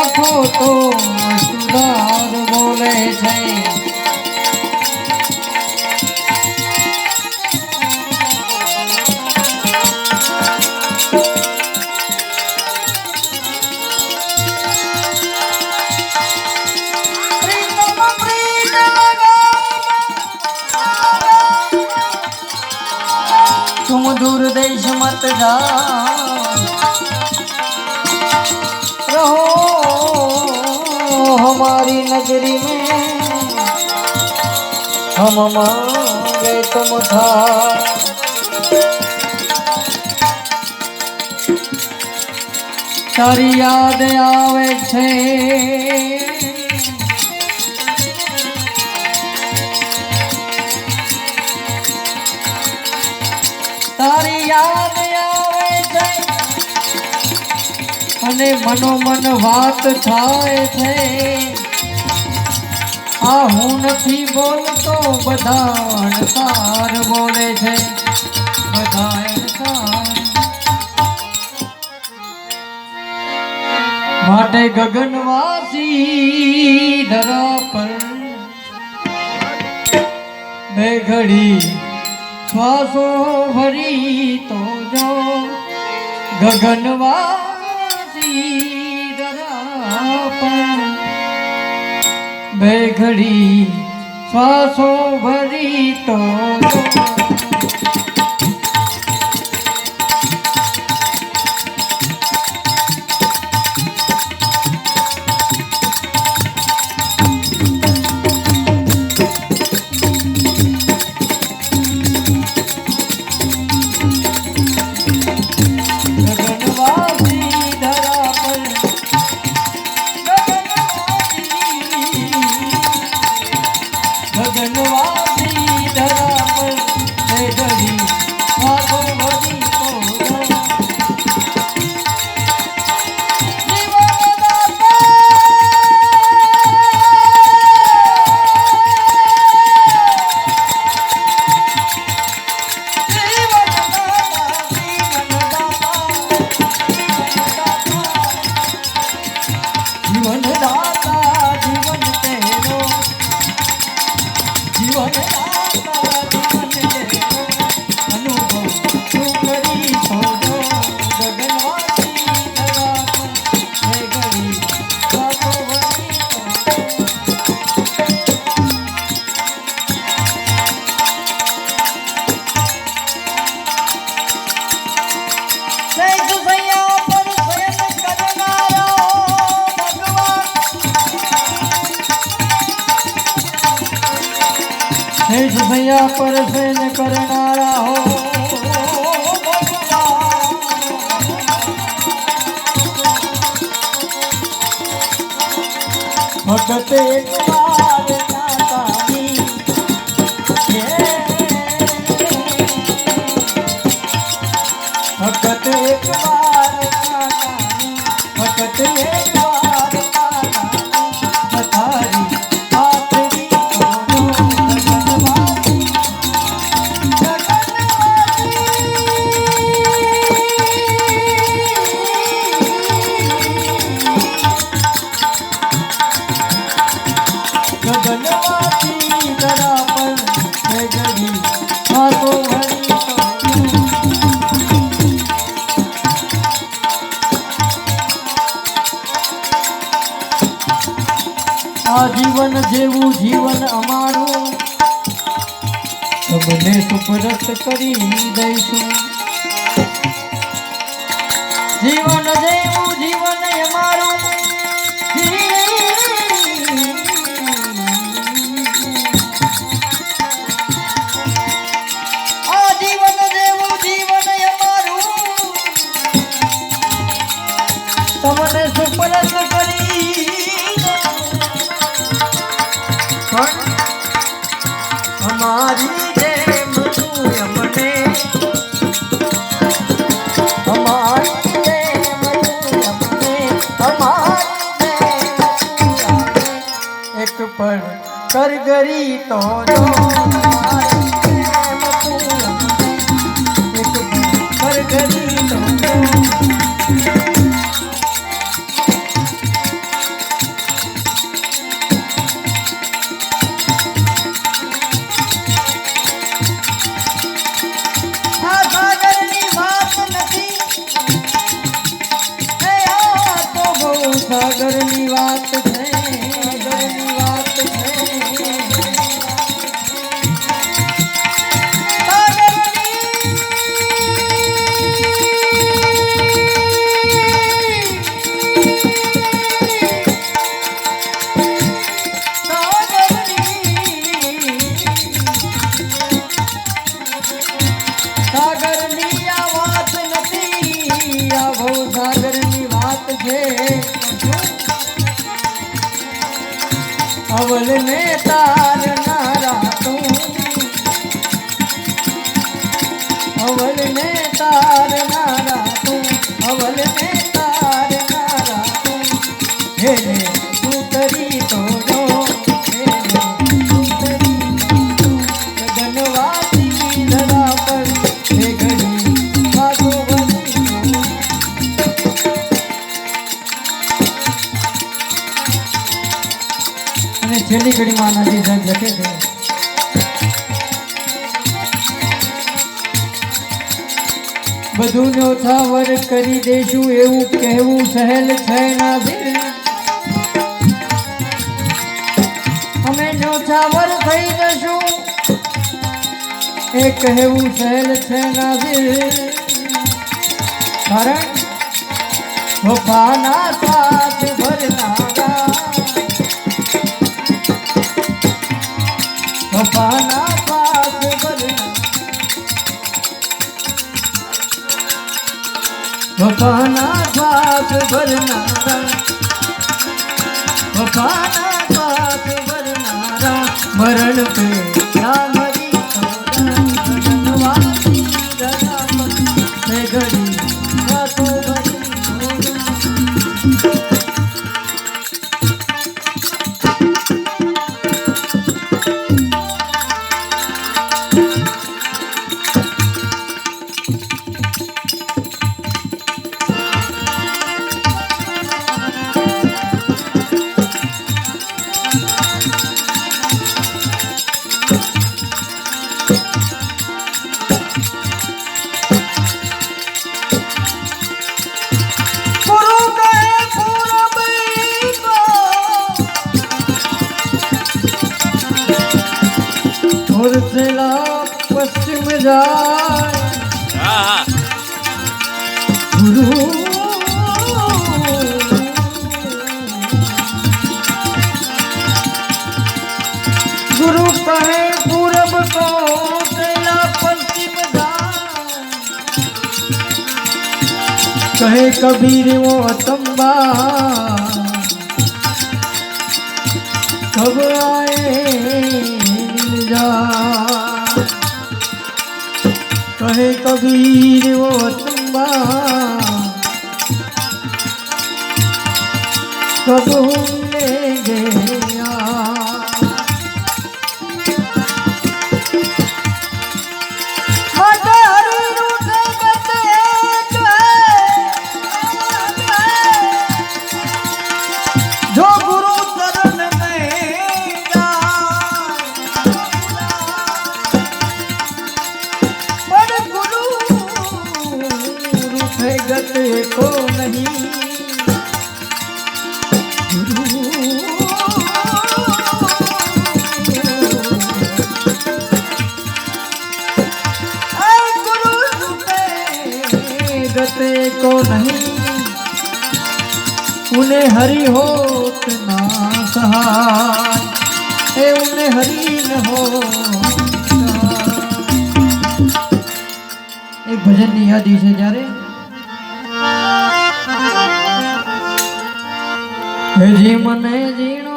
રાખો તો સુધાર બોલે છે. તું દૂર દેશ મત જા રહો मत जाओ रहो हमारी नगरी में हम मांगे तुम था તારી યાદ આવે છે તારી યાદ અને મનોમન વાત થાય છે. આ હું નથી બોલતો બધા અણસાર બોલે છે. બધા માટે ગગનવાસી ધરા પર બે ઘડી શ્વાસો ભરી તો જો ગગનવા ઘડી શ્વાસો ભરી તો સેજ ભૈયા પર શયન કરનારા હો. ભગત આ જીવન જેવું જીવન અમારું. તમને સુપરત કરી દઈશું. જીવન જેવું જીવન અવલ ને તાર નારા તું અવલ ને તાર નારા તું અવલ ને છેલ્લી ઘડીમાં આનાથી જગ લખે છે. બધું નોથાવર કરી દેશું એવું કહેવું સહેલ છે ના અમે નોથાવર થઈ જશું એ કહેવું સહેલ છે ના કારણ વફાના સાથ ભરનારા વફાના પાપ ભરનારા. પપ્પાના પાપ ભરનારા. મરણ પે सिला पश्चिम जाए। हाँ। गुरु। गुरु कहे पूरब को सिला पश्चिम जाए। कहे कबीर वो तंबा कब आए কবি રૂપે ગતે કો નહીં ऐ गुरु रूपे गते को नहीं उन्हें हरि होत ना सहाय ए उन्हें हरि न हो सहाय। એક ભજનની યાદી છે જ્યારે હજી મને જીણો